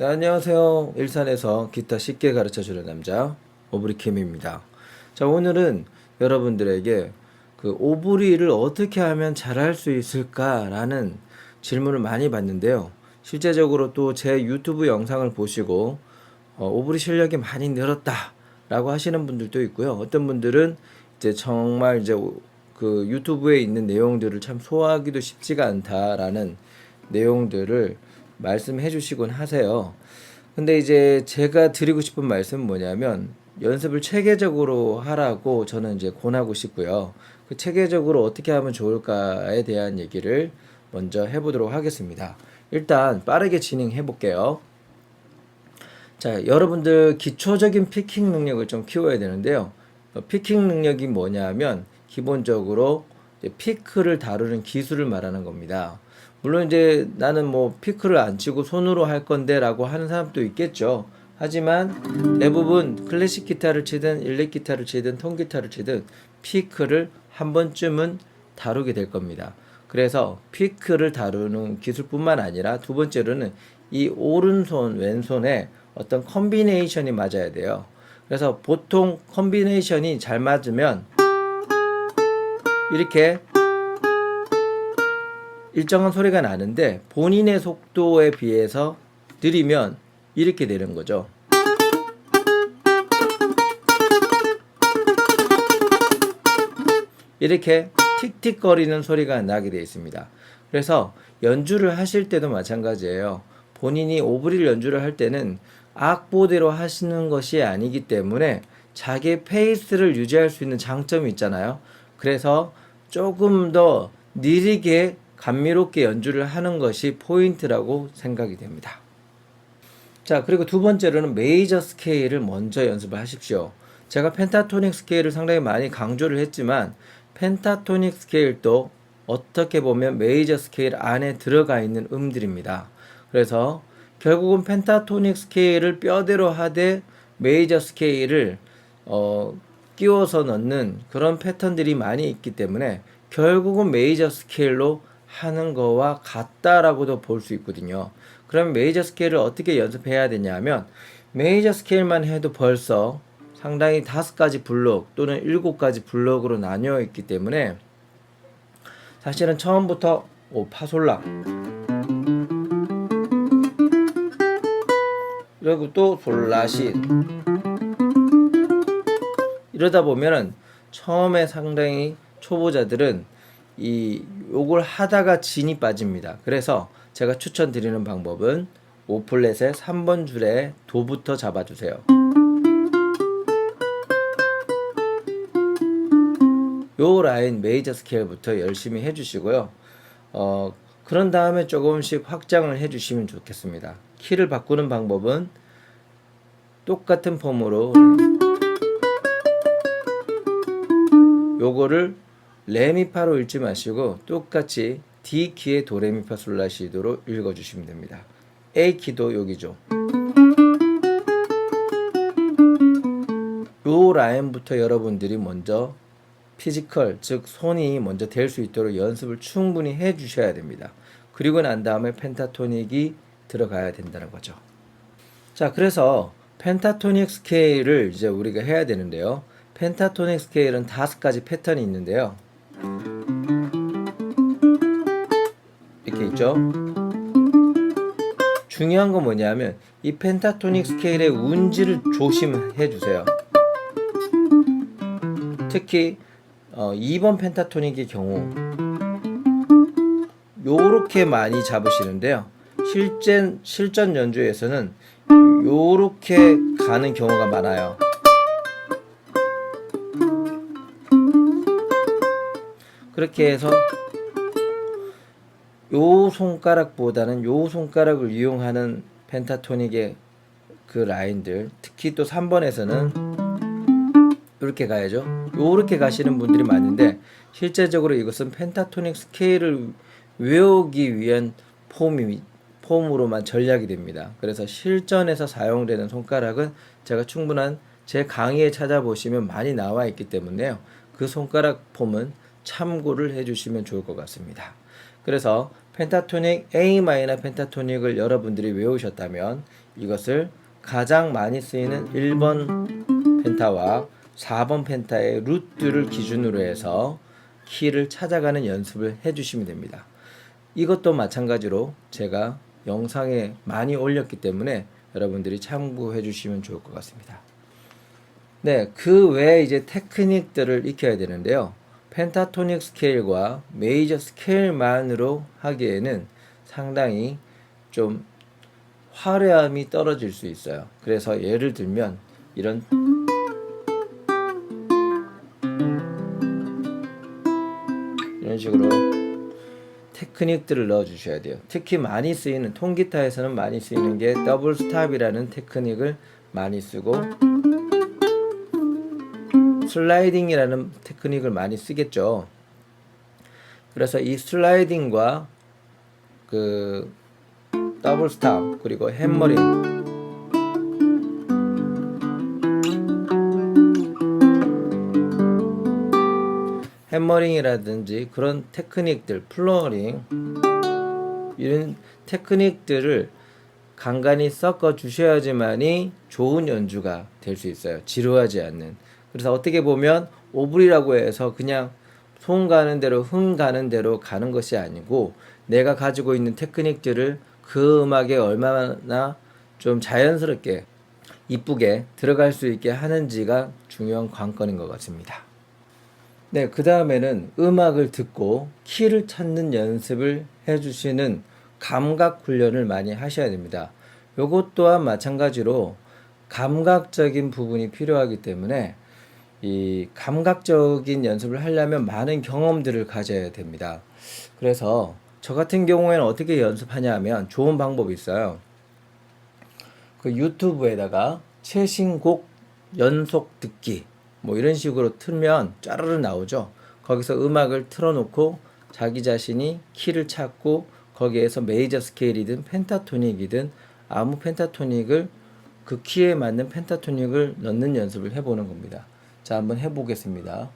네, 안녕하세요. 일산에서 기타 쉽게 가르쳐 주는 남자 오브리킴입니다. 자, 오늘은 여러분들에게 그 오브리를 어떻게 하면 잘할 수 있을까라는 질문을 많이 받는데요. 실제적으로 또 제 유튜브 영상을 보시고 어, 오브리 실력이 많이 늘었다라고 하시는 분들도 있고요. 어떤 분들은 이제 정말 이제 오- 그 유튜브에 있는 내용들을 참 소화하기도 쉽지가 않다라는 내용들을 말씀해 주시곤 하세요. 근데 이제 제가 드리고 싶은 말씀은 뭐냐면 연습을 체계적으로 하라고 저는 이제 권하고 싶고요. 그 체계적으로 어떻게 하면 좋을까에 대한 얘기를 먼저 해보도록 하겠습니다. 일단 빠르게 진행해 볼게요. 자, 여러분들 기초적인 피킹 능력을 좀 키워야 되는데요. 어, 피킹 능력이 뭐냐면 기본적으로 피크를 다루는 기술을 말하는 겁니다. 물론 이제 나는 뭐 피크를 안 치고 손으로 할 건데라고 하는 사람도 있겠죠. 하지만 대부분 클래식 기타를 치든 일렉 기타를 치든 통기타를 치든 피크를 한 번쯤은 다루게 될 겁니다. 그래서 피크를 다루는 기술뿐만 아니라 두 번째로는 이 오른손 왼손에 어떤 컨비네이션이 맞아야 돼요. 그래서 보통 컨비네이션이 잘 맞으면 이렇게 일정한 소리가 나는데 본인의 속도에 비해서 느리면 이렇게 되는 거죠. 이렇게 틱틱거리는 소리가 나게 되어 있습니다. 그래서 연주를 하실 때도 마찬가지예요. 본인이 오브릴 연주를 할 때는 악보대로 하시는 것이 아니기 때문에 자기 페이스를 유지할 수 있는 장점이 있잖아요. 그래서 조금 더 느리게 감미롭게 연주를 하는 것이 포인트라고 생각이 됩니다. 자, 그리고 두 번째로는 메이저 스케일을 먼저 연습을 하십시오. 제가 펜타토닉 스케일을 상당히 많이 강조를 했지만 펜타토닉 스케일도 어떻게 보면 메이저 스케일 안에 들어가 있는 음들입니다. 그래서 결국은 펜타토닉 스케일을 뼈대로 하되 메이저 스케일을 어, 끼워서 넣는 그런 패턴들이 많이 있기 때문에 결국은 메이저 스케일로 하는 거와 같다라고도 볼 수 있거든요. 그러면 메이저 스케일을 어떻게 연습해야 되냐면 메이저 스케일만 해도 벌써 상당히 다섯 가지 블록 또는 일곱 가지 블록으로 나뉘어 있기 때문에 사실은 처음부터 오 파솔라 그리고 또 솔라시 이러다 보면은 처음에 상당히 초보자들은 이 요걸 하다가 진이 빠집니다. 그래서 제가 추천드리는 방법은 오플렛의 3번 줄에 도부터 잡아주세요. 요 라인 메이저 스케일부터 열심히 해주시고요. 어, 그런 다음에 조금씩 확장을 해주시면 좋겠습니다. 키를 바꾸는 방법은 똑같은 폼으로 요거를 레미파로 읽지 마시고 똑같이 D 키의 도레미파 솔라시도로 읽어주시면 됩니다. A 키도 여기죠. 요 라인부터 여러분들이 먼저 피지컬 즉 손이 먼저 될 수 있도록 연습을 충분히 해 주셔야 됩니다. 그리고 난 다음에 펜타토닉이 들어가야 된다는 거죠. 자, 그래서 펜타토닉 스케일을 이제 우리가 해야 되는데요. 펜타토닉 스케일은 다섯 가지 패턴이 있는데요. 있죠. 중요한 건 뭐냐면 이 펜타토닉 스케일의 운지를 조심해 주세요. 특히 어, 2번 펜타토닉의 경우 요렇게 많이 잡으시는데요. 실전 실전 연주에서는 요렇게 가는 경우가 많아요. 그렇게 해서 요 손가락보다는 요 손가락을 이용하는 펜타토닉의 그 라인들 특히 또 3번에서는 이렇게 가야죠. 요렇게 가시는 분들이 많은데 실제적으로 이것은 펜타토닉 스케일을 외우기 위한 폼이 폼으로만 전략이 됩니다. 그래서 실전에서 사용되는 손가락은 제가 충분한 제 강의에 찾아보시면 많이 나와 있기 때문에요. 그 손가락 폼은 참고를 해주시면 좋을 것 같습니다. 그래서 펜타토닉 A 마이너 펜타토닉을 여러분들이 외우셨다면 이것을 가장 많이 쓰이는 1번 펜타와 4번 펜타의 루트를 기준으로 해서 키를 찾아가는 연습을 해 주시면 됩니다. 이것도 마찬가지로 제가 영상에 많이 올렸기 때문에 여러분들이 참고해 주시면 좋을 것 같습니다. 네, 그 외에 이제 테크닉들을 익혀야 되는데요. 펜타토닉 스케일과 메이저 스케일만으로 하기에는 상당히 좀 화려함이 떨어질 수 있어요. 그래서 예를 들면 이런 이런 식으로 테크닉들을 넣어 주셔야 돼요. 특히 많이 쓰이는 통기타에서는 많이 쓰이는 게 더블 스탑이라는 테크닉을 많이 쓰고 슬라이딩이라는 테크닉을 많이 쓰겠죠. 그래서 이 슬라이딩과 그 더블 스탑 그리고 해머링 해머링이라든지 그런 테크닉들 플로어링 이런 테크닉들을 간간히 섞어 주셔야지만이 좋은 연주가 될 수 있어요. 지루하지 않는. 그래서 어떻게 보면 오브리라고 해서 그냥 손 가는 대로 흥 가는 대로 가는 것이 아니고 내가 가지고 있는 테크닉들을 그 음악에 얼마나 좀 자연스럽게 이쁘게 들어갈 수 있게 하는지가 중요한 관건인 것 같습니다. 네, 그 다음에는 음악을 듣고 키를 찾는 연습을 해주시는 감각 훈련을 많이 하셔야 됩니다. 요것 또한 마찬가지로 감각적인 부분이 필요하기 때문에 이 감각적인 연습을 하려면 많은 경험들을 가져야 됩니다. 그래서 저 같은 경우에는 어떻게 연습하냐 하면 좋은 방법이 있어요. 그 유튜브에다가 최신곡 연속 듣기 뭐 이런 식으로 틀면 짜르르 나오죠. 거기서 음악을 틀어놓고 자기 자신이 키를 찾고 거기에서 메이저 스케일이든 펜타토닉이든 아무 펜타토닉을 그 키에 맞는 펜타토닉을 넣는 연습을 해보는 겁니다. 자, 한번 해보겠습니다.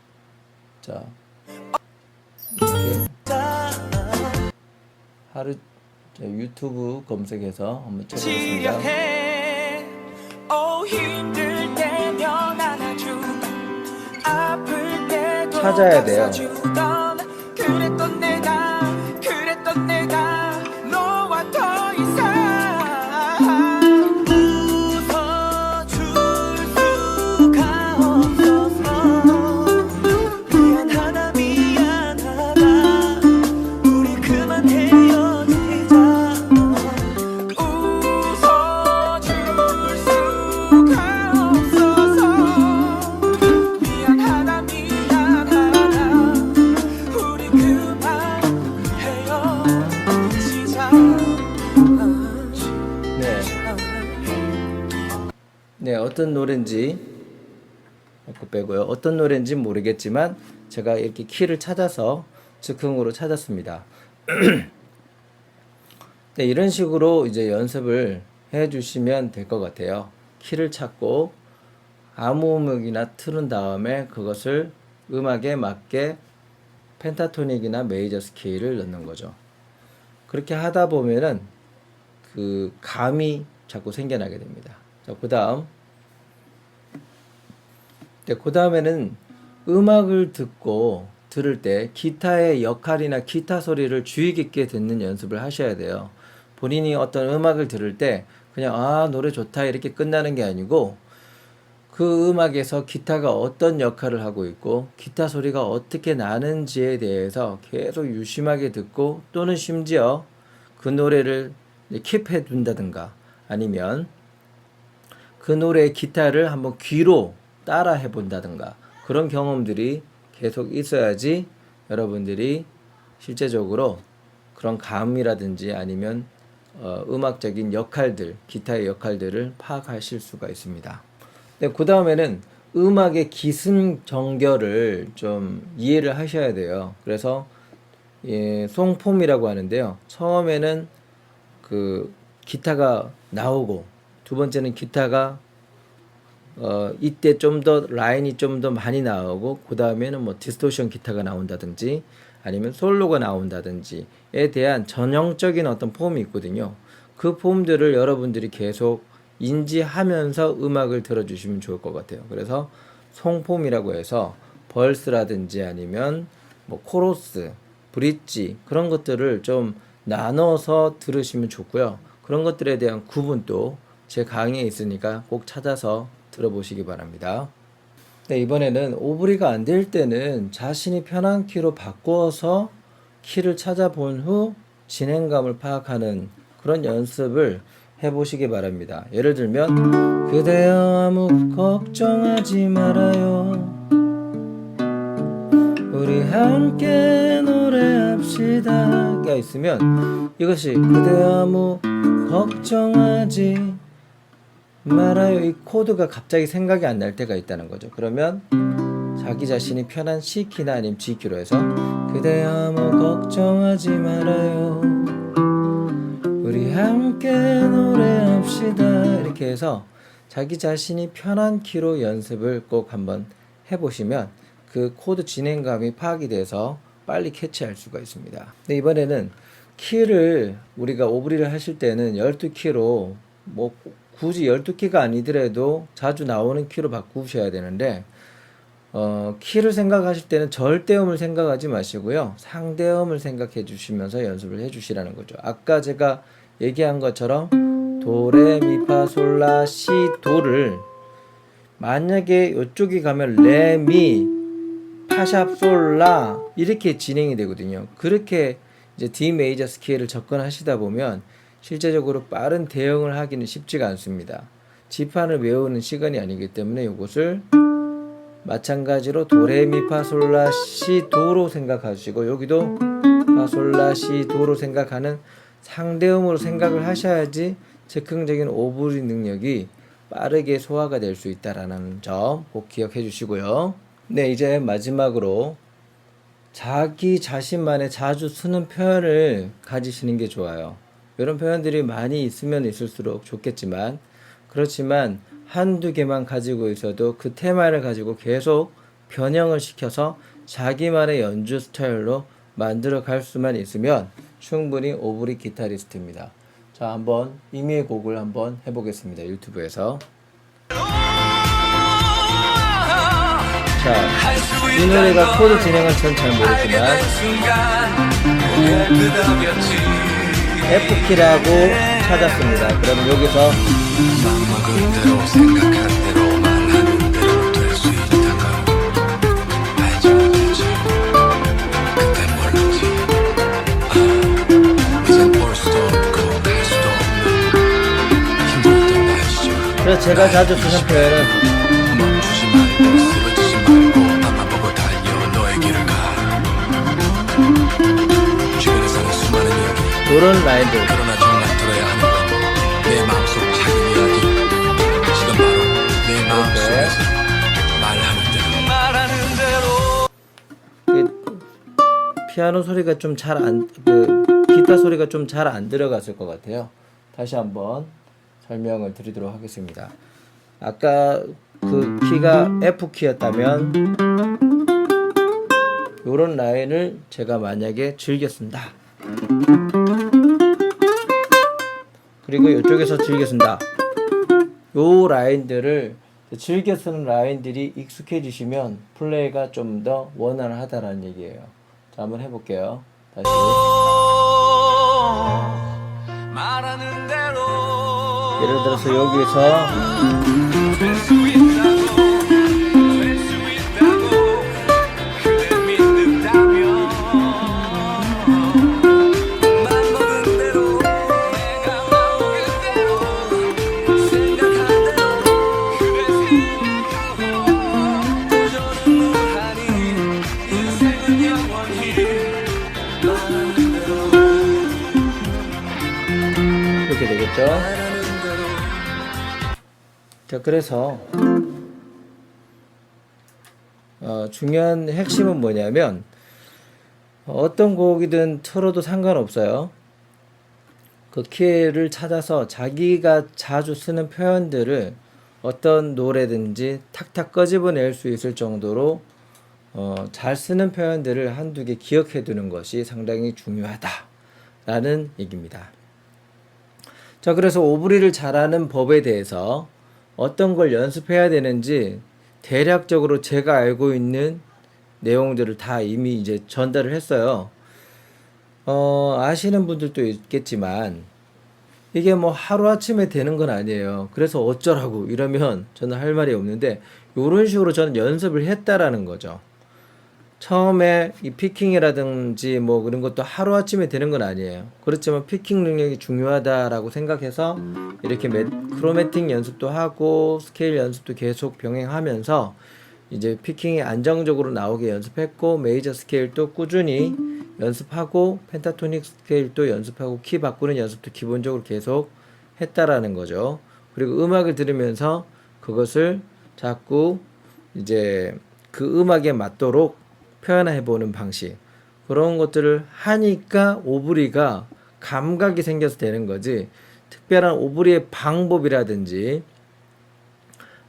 자, 이렇게 하루 자, 유튜브 검색해서 한번 쳐보겠습니다. 찾아야 돼요. 어떤 노래인지 그 빼고요. 어떤 노래인지 모르겠지만 제가 이렇게 키를 찾아서 즉흥으로 찾았습니다. 네, 이런 식으로 이제 연습을 해 주시면 될 것 같아요. 키를 찾고 아무 음악이나 틀은 다음에 그것을 음악에 맞게 펜타토닉이나 메이저 스케일을 넣는 거죠. 그렇게 하다 보면은 그 감이 자꾸 생겨나게 됩니다. 자, 그 다음 네, 그 다음에는 음악을 듣고 들을 때 기타의 역할이나 기타 소리를 주의 깊게 듣는 연습을 하셔야 돼요. 본인이 어떤 음악을 들을 때 그냥 아, 노래 좋다 이렇게 끝나는 게 아니고 그 음악에서 기타가 어떤 역할을 하고 있고 기타 소리가 어떻게 나는지에 대해서 계속 유심하게 듣고 또는 심지어 그 노래를 킵해 둔다든가 아니면 그 노래의 기타를 한번 귀로 따라 해본다든가 그런 경험들이 계속 있어야지 여러분들이 실제적으로 그런 감이라든지 아니면 어, 음악적인 역할들, 기타의 역할들을 파악하실 수가 있습니다. 네, 그 다음에는 음악의 기승전결을 좀 이해를 하셔야 돼요. 그래서 예, 송폼이라고 하는데요. 처음에는 그 기타가 나오고 두 번째는 기타가 어 이때 좀 더 라인이 좀 더 많이 나오고 그 다음에는 뭐 디스토션 기타가 나온다든지 아니면 솔로가 나온다든지에 대한 전형적인 어떤 폼이 있거든요. 그 폼들을 여러분들이 계속 인지하면서 음악을 들어주시면 좋을 것 같아요. 그래서 송폼이라고 해서 벌스라든지 아니면 뭐 코러스, 브릿지 그런 것들을 좀 나눠서 들으시면 좋고요. 그런 것들에 대한 구분도 제 강의에 있으니까 꼭 찾아서 들어보시기 바랍니다. 네, 이번에는 오브리가 안 될 때는 자신이 편한 키로 바꾸어서 키를 찾아본 후 진행감을 파악하는 그런 연습을 해보시기 바랍니다. 예를 들면 그대여 아무 걱정하지 말아요. 우리 함께 노래합시다가 있으면 이것이 그대여 아무 걱정하지 말아요. 이 코드가 갑자기 생각이 안 날 때가 있다는 거죠. 그러면 자기 자신이 편한 C 키나 아니면 G 키로 해서 그대 아무 걱정하지 말아요. 우리 함께 노래합시다. 이렇게 해서 자기 자신이 편한 키로 연습을 꼭 한번 해보시면 그 코드 진행감이 파악이 돼서 빨리 캐치할 수가 있습니다. 근데 이번에는 키를 우리가 오브리를 하실 때는 12키로 뭐 굳이 12키가 아니더라도 자주 나오는 키로 바꾸셔야 되는데 어, 키를 생각하실 때는 절대음을 생각하지 마시고요. 상대음을 생각해 주시면서 연습을 해 주시라는 거죠. 아까 제가 얘기한 것처럼 도레미파솔라 시 도를 만약에 이쪽이 가면 레미 파샵 솔라 이렇게 진행이 되거든요. 그렇게 이제 D 메이저 스케일을 접근하시다 보면 실제적으로 빠른 대응을 하기는 쉽지가 않습니다. 지판을 외우는 시간이 아니기 때문에 이것을 마찬가지로 도레미파솔라 시 도로 생각하시고 여기도 파솔라 시 도로 생각하는 상대음으로 생각을 하셔야지 즉흥적인 오브리 능력이 빠르게 소화가 될 수 있다라는 점 꼭 기억해 주시고요. 네, 이제 마지막으로 자기 자신만의 자주 쓰는 표현을 가지시는 게 좋아요. 이런 표현들이 많이 있으면 있을수록 좋겠지만, 그렇지만 한두 개만 가지고 있어도 그 테마를 가지고 계속 변형을 시켜서 자기만의 연주 스타일로 만들어 갈 수만 있으면 충분히 오브리 기타리스트입니다. 자, 한번 이미의 곡을 한번 해보겠습니다. 유튜브에서. 자, 이 노래가 코드 진행은 전 잘 모르지만 F키라고 찾았습니다. 그럼 여기서 맘먹은 대로 생각한 대로 말하 이런 라인들 그러나 정말 들어야 하는 건 내 마음속 작은 이야기 지금 바로 내 마음속에서 말하는 대로 말하는 대로 그 피아노 소리가 좀 잘 안, 그 기타 소리가 좀 잘 안 들어갔을 것 같아요. 다시 한번 설명을 드리도록 하겠습니다. 아까 그 키가 F 키였다면 요런 라인을 제가 만약에 즐겼습니다. 그리고 이쪽에서 즐겼습니다. 요 라인들을 즐겨 쓰는 라인들이 익숙해지시면 플레이가 좀 더 원활하다라는 얘기예요. 자, 한번 해볼게요. 다시. 예를 들어서 여기서 말하는 대로 자, 그래서 어, 중요한 핵심은 뭐냐면 어떤 곡이든 틀어도 상관없어요. 그 키를 찾아서 자기가 자주 쓰는 표현들을 어떤 노래든지 탁탁 꺼집어낼 수 있을 정도로 어, 잘 쓰는 표현들을 한두 개 기억해 두는 것이 상당히 중요하다라는 얘기입니다. 자, 그래서 오브리를 잘하는 법에 대해서 어떤 걸 연습해야 되는지 대략적으로 제가 알고 있는 내용들을 다 이미 이제 전달을 했어요. 어, 아시는 분들도 있겠지만 이게 뭐 하루아침에 되는 건 아니에요. 그래서 어쩌라고 이러면 저는 할 말이 없는데 이런 식으로 저는 연습을 했다라는 거죠. 처음에 이 피킹이라든지 뭐 그런 것도 하루아침에 되는 건 아니에요. 그렇지만 피킹 능력이 중요하다라고 생각해서 이렇게 매, 크로매팅 연습도 하고 스케일 연습도 계속 병행하면서 이제 피킹이 안정적으로 나오게 연습했고 메이저 스케일도 꾸준히 연습하고 펜타토닉 스케일도 연습하고 키 바꾸는 연습도 기본적으로 계속 했다라는 거죠. 그리고 음악을 들으면서 그것을 자꾸 이제 그 음악에 맞도록 표현해 보는 방식 그런 것들을 하니까 오브리가 감각이 생겨서 되는 거지 특별한 오브리의 방법이라든지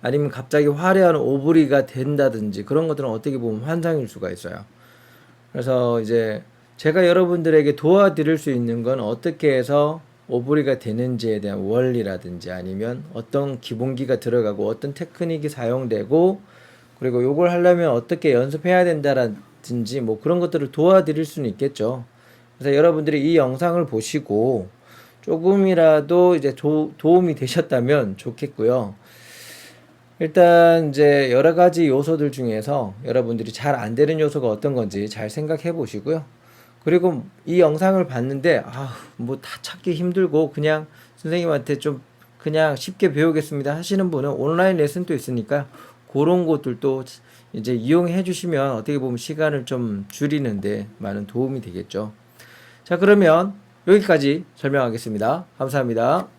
아니면 갑자기 화려한 오브리가 된다든지 그런 것들은 어떻게 보면 환상일 수가 있어요. 그래서 이제 제가 여러분들에게 도와드릴 수 있는 건 어떻게 해서 오브리가 되는지에 대한 원리라든지 아니면 어떤 기본기가 들어가고 어떤 테크닉이 사용되고 그리고 요걸 하려면 어떻게 연습해야 된다라든지 뭐 그런 것들을 도와드릴 수는 있겠죠. 그래서 여러분들이 이 영상을 보시고 조금이라도 이제 조- 도움이 되셨다면 좋겠고요. 일단 이제 여러 가지 요소들 중에서 여러분들이 잘 안 되는 요소가 어떤 건지 잘 생각해 보시고요. 그리고 이 영상을 봤는데 아, 뭐 다 찾기 힘들고 그냥 선생님한테 좀 그냥 쉽게 배우겠습니다 하시는 분은 온라인 레슨도 있으니까 그런 것들도 이제 이용해 주시면 어떻게 보면 시간을 좀 줄이는데 많은 도움이 되겠죠. 자, 그러면 여기까지 설명하겠습니다. 감사합니다.